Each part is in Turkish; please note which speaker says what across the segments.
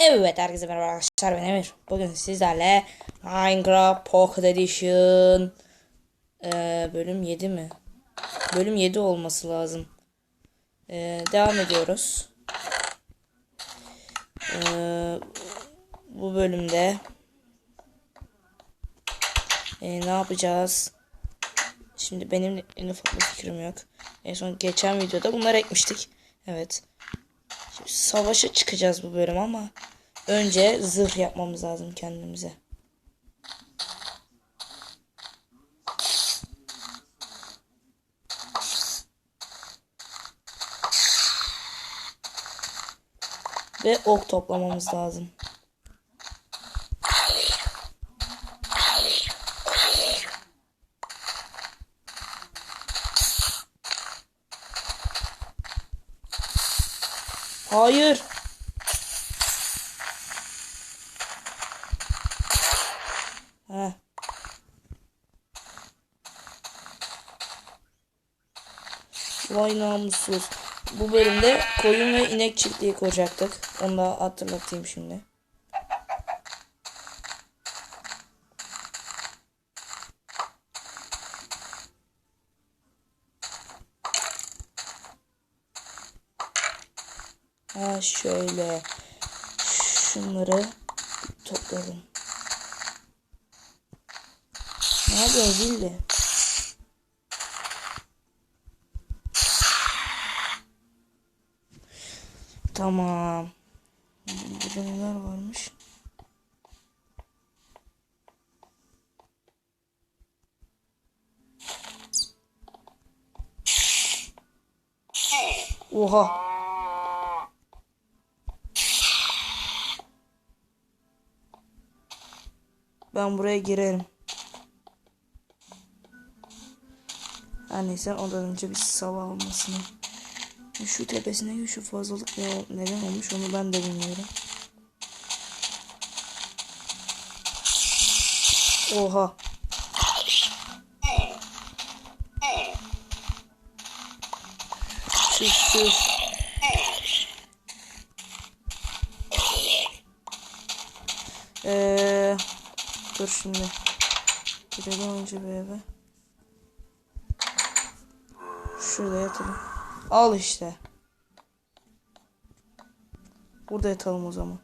Speaker 1: Evet herkese merhaba arkadaşlar ben Emir. Bugün sizlerle Minecraft Pocket Edition ee, bölüm 7 mi? Bölüm 7 olması lazım. Ee, devam ediyoruz. Ee, bu bölümde ee, ne yapacağız? Şimdi benim en ufak bir fikrim yok. En son geçen videoda bunları ekmiştik. Evet. Savaşa çıkacağız bu bölüm ama önce zırh yapmamız lazım kendimize. Ve ok toplamamız lazım. Hayır. Heh. Vay namussuz. Bu bölümde koyun ve inek çiftliği kuracaktık. Onu da hatırlatayım şimdi. Ha şöyle. Şunları toplayalım. Ne yapıyorsun Zilli? Tamam. Burada neler varmış? Oha. Ben buraya girerim. Her neyse ondan önce bir sava almasını. Şu tepesine şu fazlalık ne, neden olmuş onu ben de bilmiyorum. Oha. Çık çık. Eee dur şimdi. Gidelim önce bir eve. Şurada yatalım. Al işte. Burada yatalım o zaman.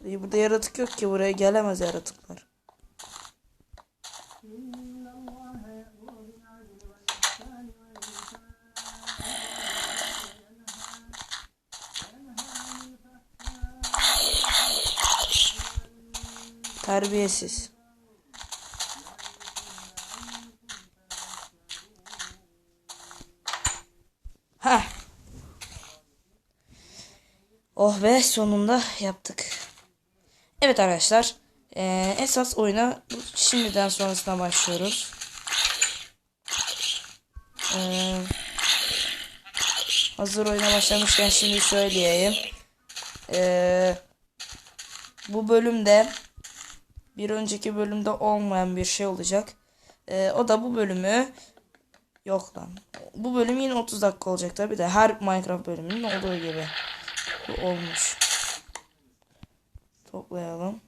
Speaker 1: Burada yaratık yok ki buraya gelemez yaratıklar. Terbiyesiz. Heh. Oh be sonunda yaptık. Evet arkadaşlar. Ee, esas oyuna şimdiden sonrasına başlıyoruz. Ee, hazır oyuna başlamışken şimdi söyleyeyim. Ee, bu bölümde bir önceki bölümde olmayan bir şey olacak. Ee, o da bu bölümü yok lan. Bu bölüm yine 30 dakika olacak tabi de her Minecraft bölümünün olduğu gibi. Bu olmuş. Toplayalım.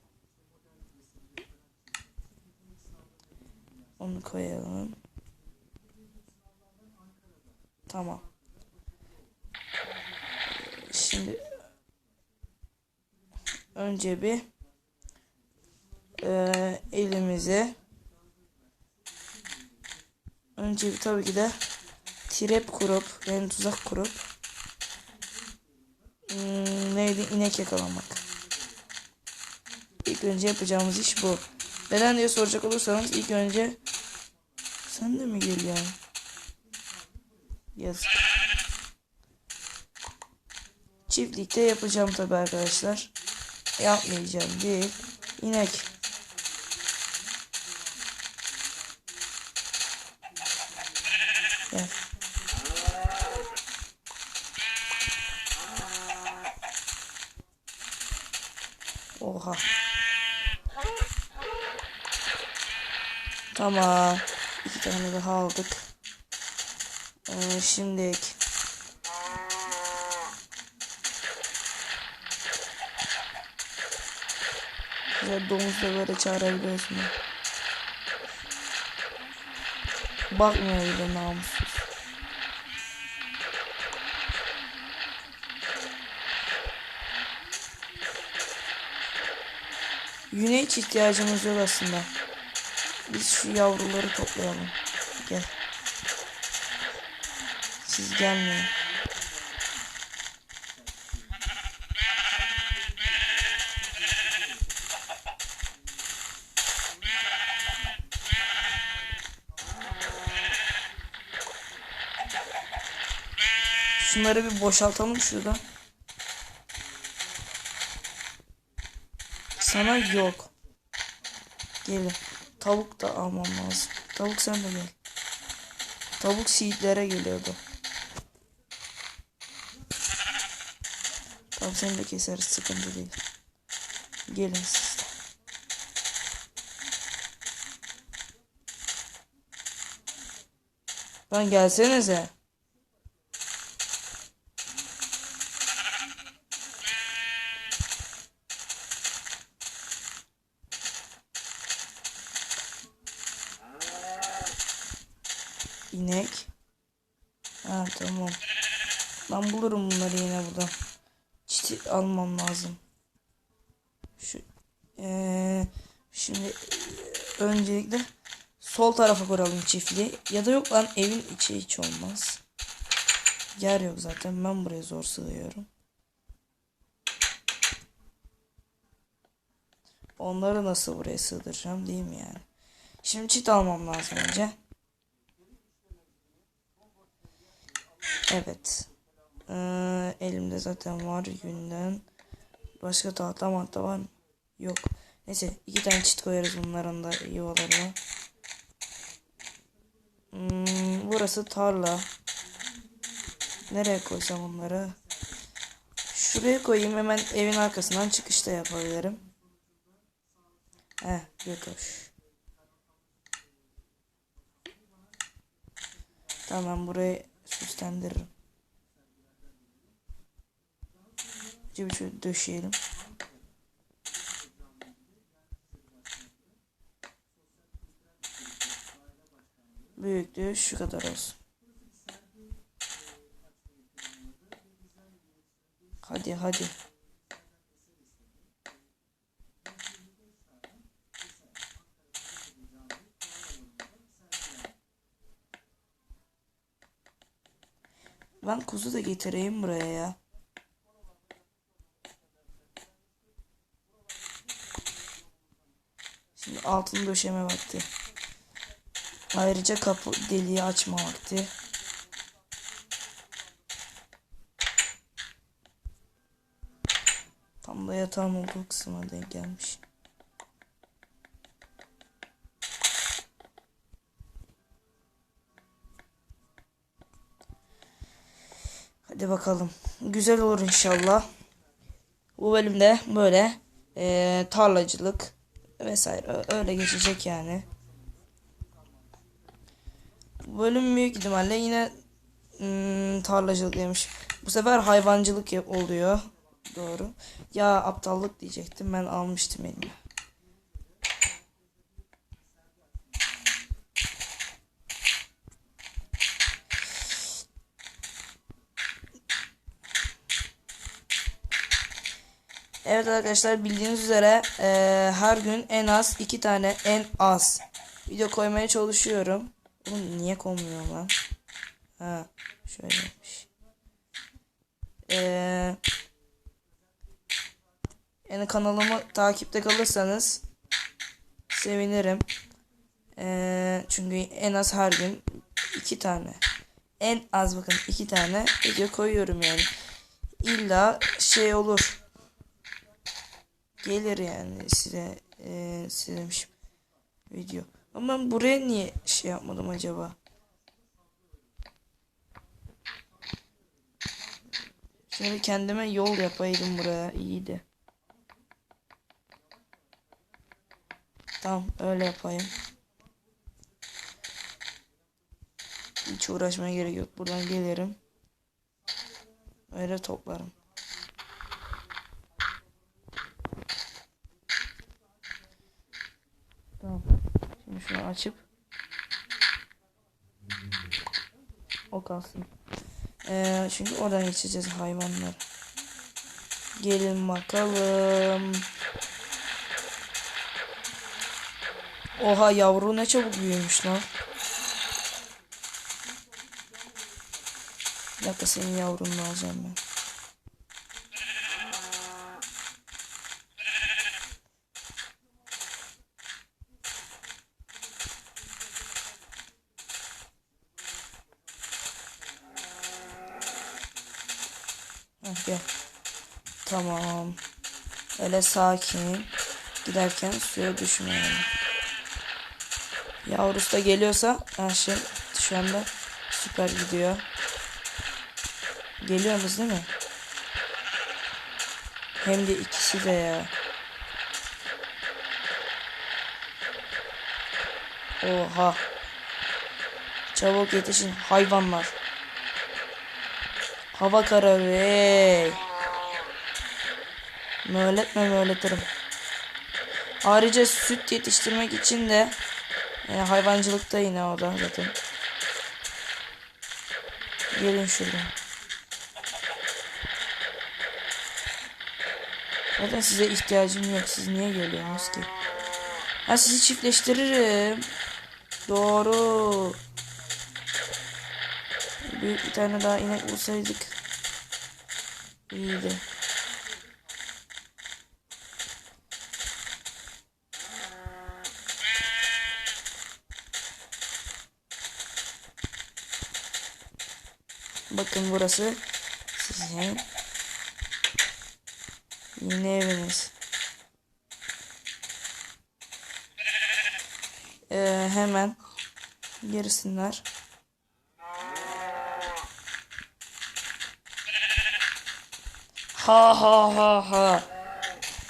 Speaker 1: Onu koyalım. Tamam. Şimdi önce bir e, elimizi önce tabii ki de trap kurup yani tuzak kurup hmm, neydi inek yakalamak. İlk önce yapacağımız iş bu. Neden diye soracak olursanız ilk önce sen de mi geliyorsun? Yazık. Çiftlikte yapacağım tabi arkadaşlar. Yapmayacağım değil. İnek. Gel. Oha. Tamam. İki tane daha aldık. Ee, şimdi Güzel domuz da böyle çağırabiliyorsun. Bakmıyor bile namussuz. Yüne hiç ihtiyacımız yok aslında. Biz şu yavruları toplayalım. Gel. Siz gelmeyin. Şunları bir boşaltalım şurada. Sana yok. Gelin. Tavuk da almam lazım. Tavuk sen de gel. Tavuk seedlere geliyordu. Tamam seni de keseriz sıkıntı değil. Gelin siz de. Lan gelsenize. İnek. Ha tamam. Ben bulurum bunları yine buradan. Çiti almam lazım. Şu eee, şimdi öncelikle sol tarafa kuralım çiftliği. Ya da yok lan evin içi hiç olmaz. Yer yok zaten. Ben buraya zor sığıyorum. Onları nasıl buraya sığdıracağım değil mi yani? Şimdi çit almam lazım önce. Evet. Ee, elimde zaten var günden. Başka tahta mahta var mı? Yok. Neyse iki tane çit koyarız bunların da yuvalarına. Hmm, burası tarla. Nereye koysam onları? Şuraya koyayım hemen evin arkasından çıkışta yapabilirim. Heh götür. Tamam burayı süslendiririm. Önce bir şöyle döşeyelim. Büyüklüğü şu kadar olsun. Hadi hadi. Ben kuzu da getireyim buraya ya. Şimdi altını döşeme vakti. Ayrıca kapı deliği açma vakti. Tam da yatağın olduğu kısma denk gelmiş. Hadi bakalım. Güzel olur inşallah. Bu bölümde böyle eee, tarlacılık vesaire öyle geçecek yani. Bölüm büyük ihtimalle yine hmm, tarlacılık demiş. Bu sefer hayvancılık oluyor. Doğru. Ya aptallık diyecektim ben almıştım elime. Evet arkadaşlar bildiğiniz üzere eee, her gün en az iki tane en az video koymaya çalışıyorum. Bunu niye koymuyor lan? Ha şöyleymiş. Eee yani kanalımı takipte kalırsanız sevinirim. Eee, çünkü en az her gün iki tane en az bakın iki tane video koyuyorum yani. İlla şey olur gelir yani size e, size demişim video. Ama ben buraya niye şey yapmadım acaba? Şöyle kendime yol yapaydım buraya iyiydi. Tamam öyle yapayım. Hiç uğraşmaya gerek yok. Buradan gelirim. Öyle toplarım. Şunu açıp. O kalsın. Ee, çünkü oradan geçeceğiz hayvanlar. Gelin bakalım. Oha yavru ne çabuk büyümüş lan. Bir dakika senin yavrunu alacağım ben. Heh, gel. Tamam. Öyle sakin. Giderken suya düşmeyelim. Yavrusu da geliyorsa her şey şu anda süper gidiyor. Geliyorsunuz değil mi? Hem de ikisi de ya. Oha. Çabuk yetişin hayvanlar. Hava kararı. Möğletme möğletirim. Ayrıca süt yetiştirmek için de yani hayvancılıkta yine o da zaten. Gelin şuradan. Zaten size ihtiyacım yok. Siz niye geliyorsunuz ki? Ha sizi çiftleştiririm. Doğru. Büyük bir tane daha inek bulsaydık. İyiydi. Bakın burası sizin yeni eviniz. Ee, hemen gerisinler. Ha ha ha ha.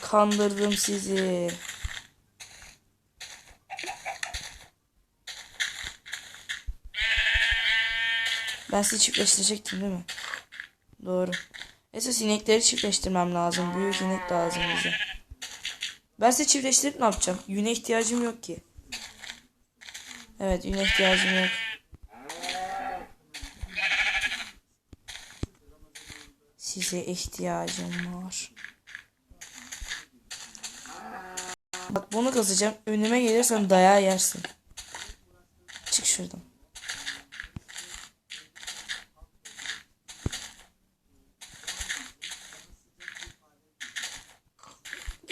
Speaker 1: Kandırdım sizi. Ben sizi çiftleştirecektim değil mi? Doğru. Esas inekleri çiftleştirmem lazım. Büyük inek lazım bize. Ben sizi çiftleştirip ne yapacağım? Yüne ihtiyacım yok ki. Evet yüne ihtiyacım yok. Size ihtiyacım var. Bak bunu kazacağım. Önüme gelirsen dayağı yersin. Çık şuradan.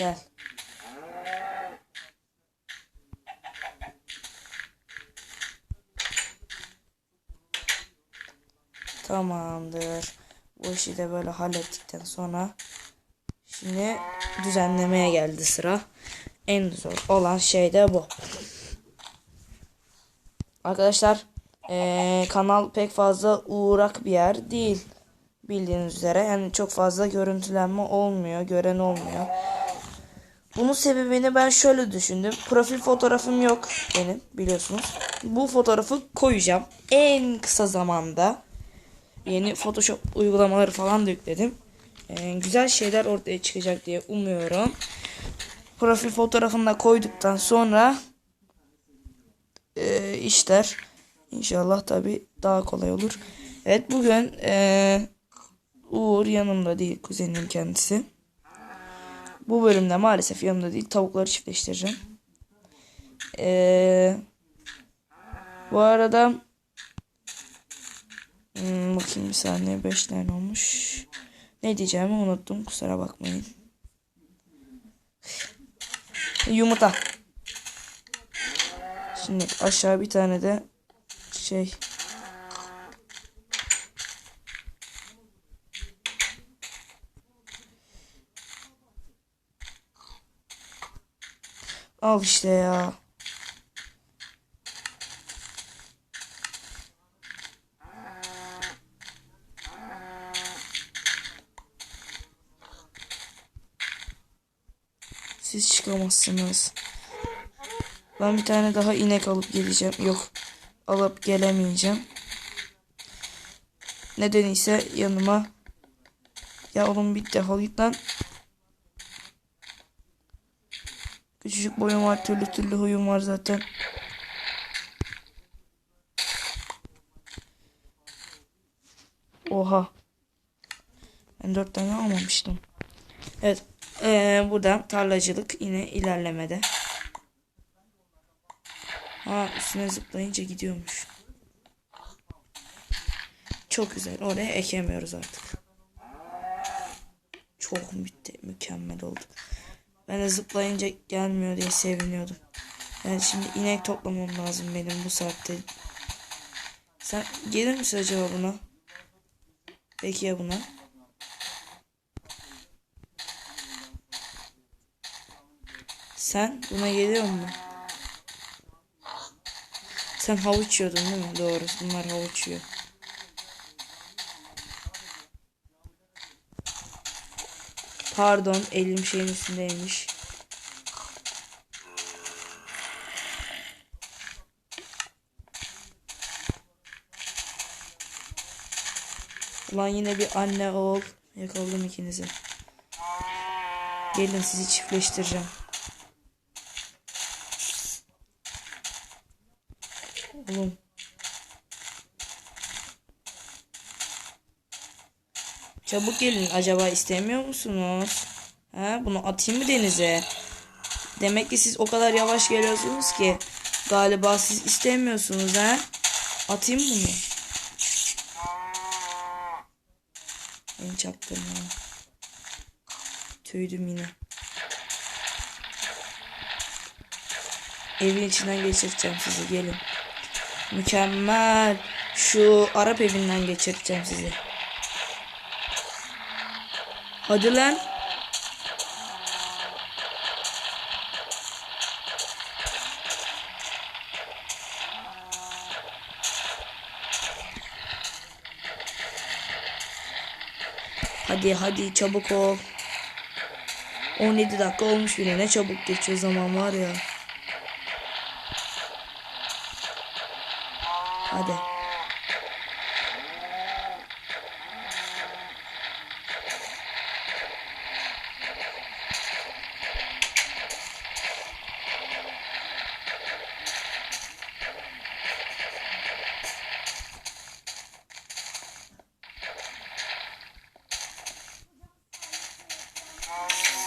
Speaker 1: Gel. Tamamdır. Bu işi de böyle hallettikten sonra şimdi düzenlemeye geldi sıra. En zor olan şey de bu. Arkadaşlar eee, kanal pek fazla uğrak bir yer değil. Bildiğiniz üzere yani çok fazla görüntülenme olmuyor, gören olmuyor. Bunun sebebini ben şöyle düşündüm. Profil fotoğrafım yok benim biliyorsunuz. Bu fotoğrafı koyacağım en kısa zamanda. Yeni Photoshop uygulamaları falan da yükledim. Ee, güzel şeyler ortaya çıkacak diye umuyorum. Profil fotoğrafını da koyduktan sonra e, işler inşallah tabi daha kolay olur. Evet bugün e, Uğur yanımda değil kuzenim kendisi. Bu bölümde maalesef yanımda değil tavukları çiftleştireceğim. Ee, bu arada hmm, bakayım bir saniye 5 tane olmuş. Ne diyeceğimi unuttum kusura bakmayın. Yumurta. Şimdi aşağı bir tane de şey Al işte ya. çıkamazsınız. Ben bir tane daha inek alıp geleceğim. Yok. Alıp gelemeyeceğim. Neden ise yanıma ya oğlum bir defol git lan. Küçücük boyum var türlü türlü huyum var zaten. Oha. Ben dört tane almamıştım. Evet ee, burada tarlacılık yine ilerlemede. Ha üstüne zıplayınca gidiyormuş. Çok güzel. Oraya ekemiyoruz artık. Çok mü mükemmel oldu. Ben de zıplayınca gelmiyor diye seviniyordum. Yani şimdi inek toplamam lazım benim bu saatte. Sen gelir misin acaba buna? Peki ya buna? Sen buna geliyor mu? Sen havuç yiyordun değil mi? Doğru. Bunlar havuç yiyor. Pardon elim şeyin üstündeymiş. Ulan yine bir anne oğul yakaladım ikinizi. Gelin sizi çiftleştireceğim. Oğlum. Çabuk gelin. Acaba istemiyor musunuz? Ha, bunu atayım mı denize? Demek ki siz o kadar yavaş geliyorsunuz ki. Galiba siz istemiyorsunuz ha? Atayım bunu. Beni çaktırma. Tüydüm yine. Evin içinden geçireceğim sizi gelin. Mükemmel. Şu Arap evinden geçireceğim sizi. Hadi lan. Hadi hadi çabuk ol. 17 dakika olmuş bile ne çabuk geçiyor zaman var ya. Hadi.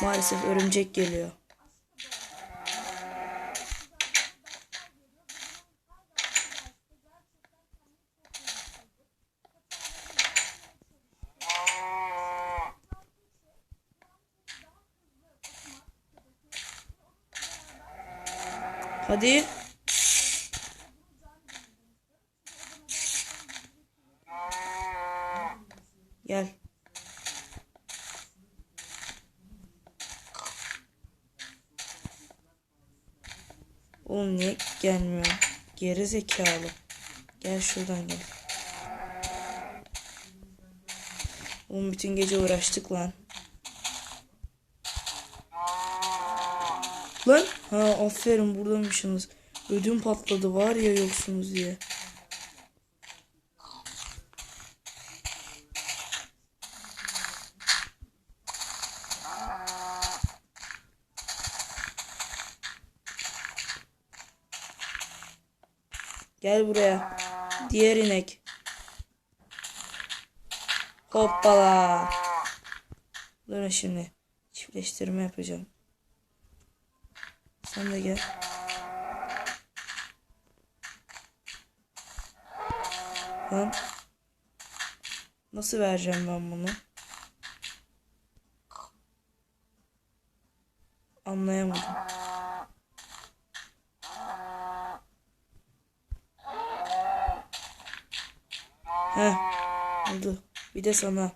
Speaker 1: Maalesef örümcek geliyor. Hadi. Gel. Oğlum niye gelmiyor? Geri zekalı. Gel şuradan gel. Oğlum bütün gece uğraştık lan. Lan ha aferin buradaymışsınız. Ödüm patladı var ya yoksunuz diye. Gel buraya. Diğer inek. Hoppala. Durun şimdi. Çiftleştirme yapacağım. Sen de gel. Lan. Nasıl vereceğim ben bunu? Anlayamadım. Heh. Oldu. Bir de sana.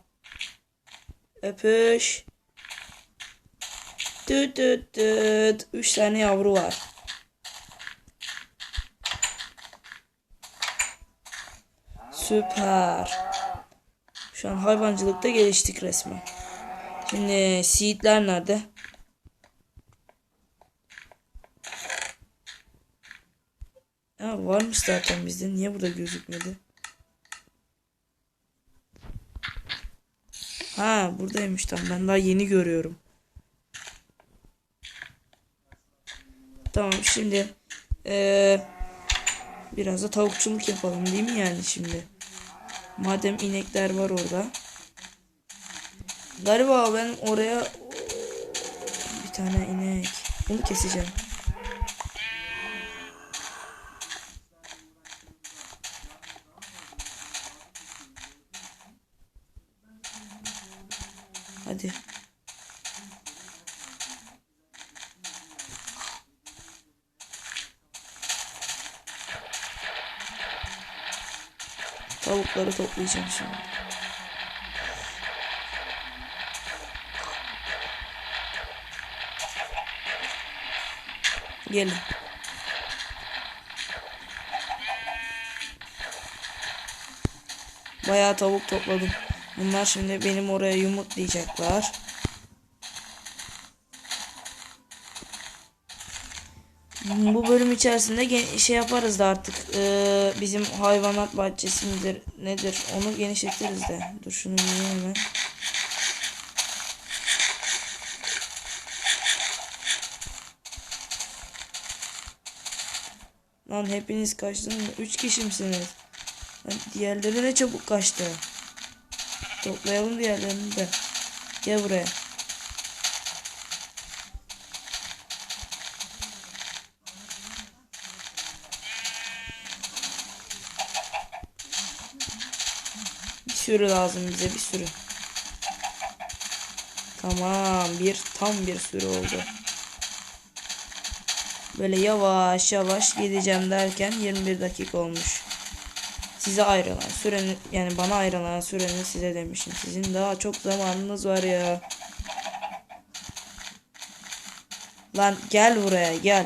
Speaker 1: Öpüş. Düt düt düt. Üç tane yavru var. Süper. Şu an hayvancılıkta geliştik resmen. Şimdi seedler nerede? Ha, varmış zaten bizde. Niye burada gözükmedi? Ha buradaymış tam. Ben daha yeni görüyorum. Tamam şimdi eee, biraz da tavukçuluk yapalım değil mi yani şimdi? Madem inekler var orada. Galiba ben oraya bir tane inek. Bunu keseceğim. Hadi. Tavukları toplayacağım şimdi. Gelin. Bayağı tavuk topladım. Bunlar şimdi benim oraya yumurtlayacaklar. Bu bölüm içerisinde şey yaparız da artık eee, bizim hayvanat bahçesi midir nedir onu genişletiriz de. Dur şunu yiyeyim hemen. Lan hepiniz kaçtınız mı? Üç kişi misiniz? Lan diğerleri ne çabuk kaçtı. Toplayalım diğerlerini de. Gel buraya. Sürü lazım bize bir sürü. Tamam bir tam bir sürü oldu. Böyle yavaş yavaş gideceğim derken 21 dakika olmuş. Size ayrılan sürenin yani bana ayrılan sürenin size demişim. Sizin daha çok zamanınız var ya. Lan gel buraya gel.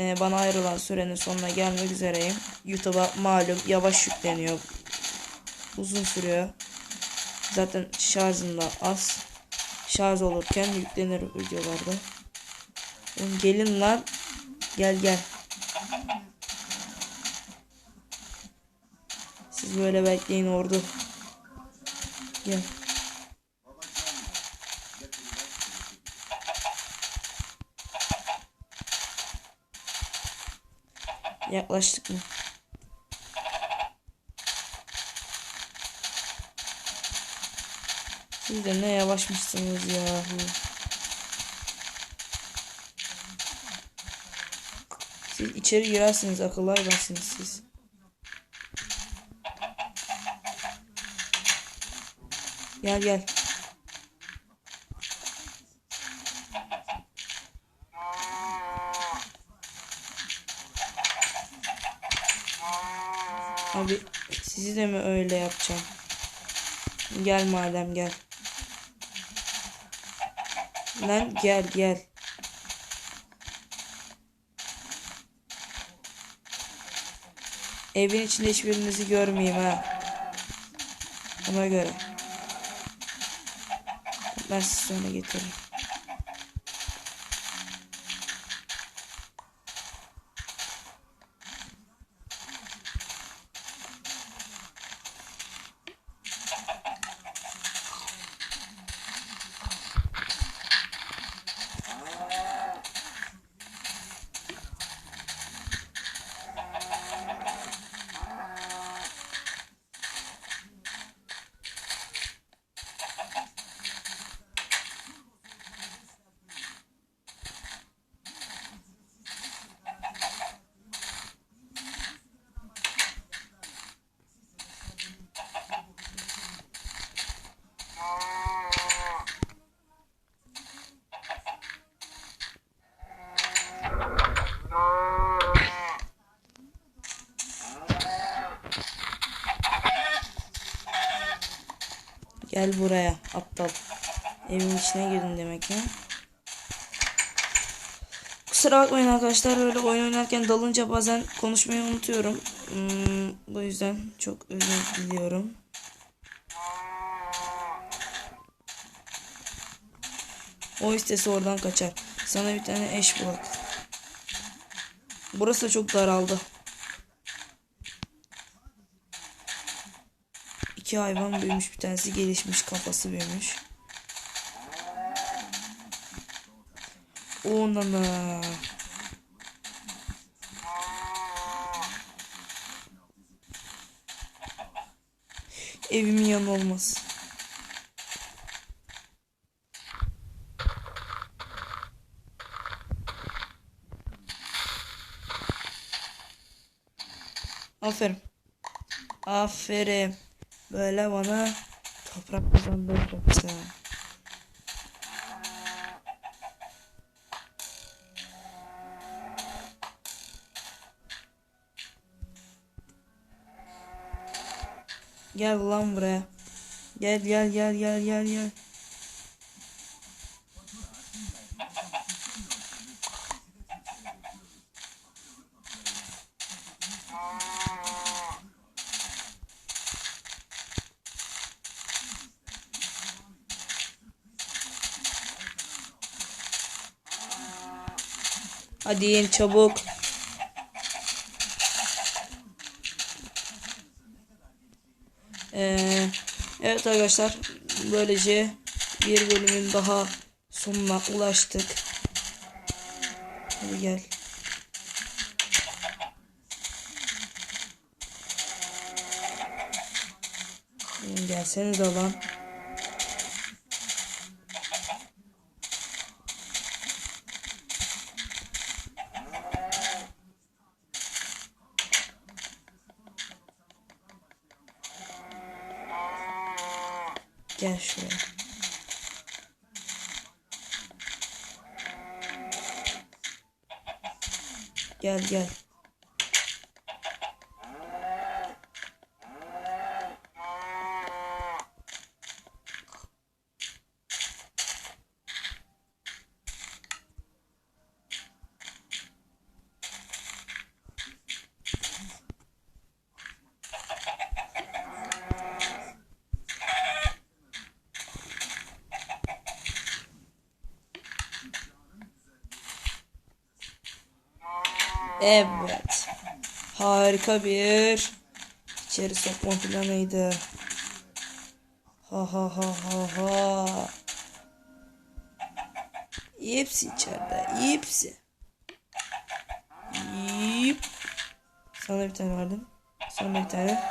Speaker 1: Ee, bana ayrılan sürenin sonuna gelmek üzereyim. YouTube'a malum yavaş yükleniyor. Uzun sürüyor. Zaten şarjım da az. Şarj olurken yüklenir videolarda. Oğlum gelin lan. Gel gel. Siz böyle bekleyin ordu. Gel. Yaklaştık mı? Siz de ne yavaşmışsınız ya. Siz içeri girersiniz akıllı hayvansınız siz. Gel gel. Sizi de mi öyle yapacağım? Gel madem gel. Lan gel gel. Evin içinde hiçbirinizi görmeyeyim ha. Ona göre. Ben sizi sonra getiririm. Gel buraya aptal. Evin içine girdin demek ya. Kusura bakmayın arkadaşlar öyle oyun oynarken dalınca bazen konuşmayı unutuyorum. Hmm, bu yüzden çok özür diliyorum. O istese oradan kaçar. Sana bir tane eş bulak. Burası da çok daraldı. İki hayvan büyümüş bir tanesi gelişmiş kafası büyümüş. Onana. evimin yanı olmaz. Aferin. Aferin. Böyle bana toprak kazandıracaksın. Gel lan buraya. Gel gel gel gel gel gel. Hadi yiyin çabuk. Ee, evet arkadaşlar böylece bir bölümün daha sonuna ulaştık. Hadi gel. Hmm, Gelsenize lan. Gel şuraya. Gel gel. Evet. Harika bir içeri sokma planıydı. Ha ha ha ha ha. Hepsi içeride. Hepsi. Yip. Sana bir tane verdim. Sana bir tane.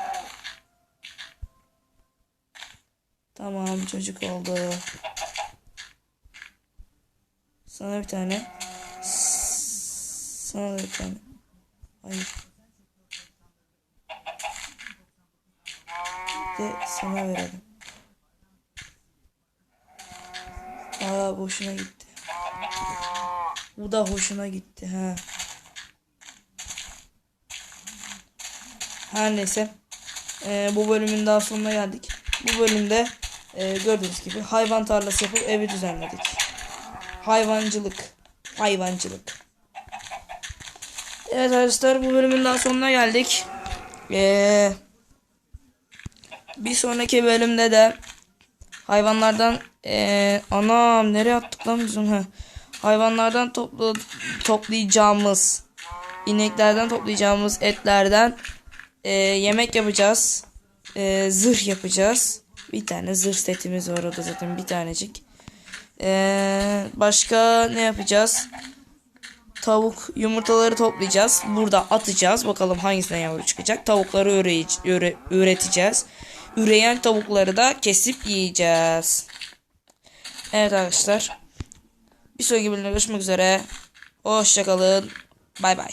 Speaker 1: Tamam çocuk oldu. Sana bir tane. Sana da tane. Hayır. De sana verelim. Aa boşuna gitti. Bu da hoşuna gitti ha. Her neyse. Ee, bu bölümün daha sonuna geldik. Bu bölümde e, gördüğünüz gibi hayvan tarlası yapıp evi düzenledik. Hayvancılık. Hayvancılık. Evet arkadaşlar bu bölümün daha sonuna geldik. Ee, bir sonraki bölümde de hayvanlardan ee, anam nereye attık lan biz onu? Ha. Hayvanlardan topla, toplayacağımız ineklerden toplayacağımız etlerden ee, yemek yapacağız. Ee, zırh yapacağız. Bir tane zırh setimiz var orada zaten bir tanecik. Ee, başka ne yapacağız? Tavuk yumurtaları toplayacağız. Burada atacağız. Bakalım hangisine yavru çıkacak. Tavukları üre, üreteceğiz. Üreyen tavukları da kesip yiyeceğiz. Evet arkadaşlar. Bir sonraki bölümde görüşmek üzere. Hoşçakalın. Bay bay.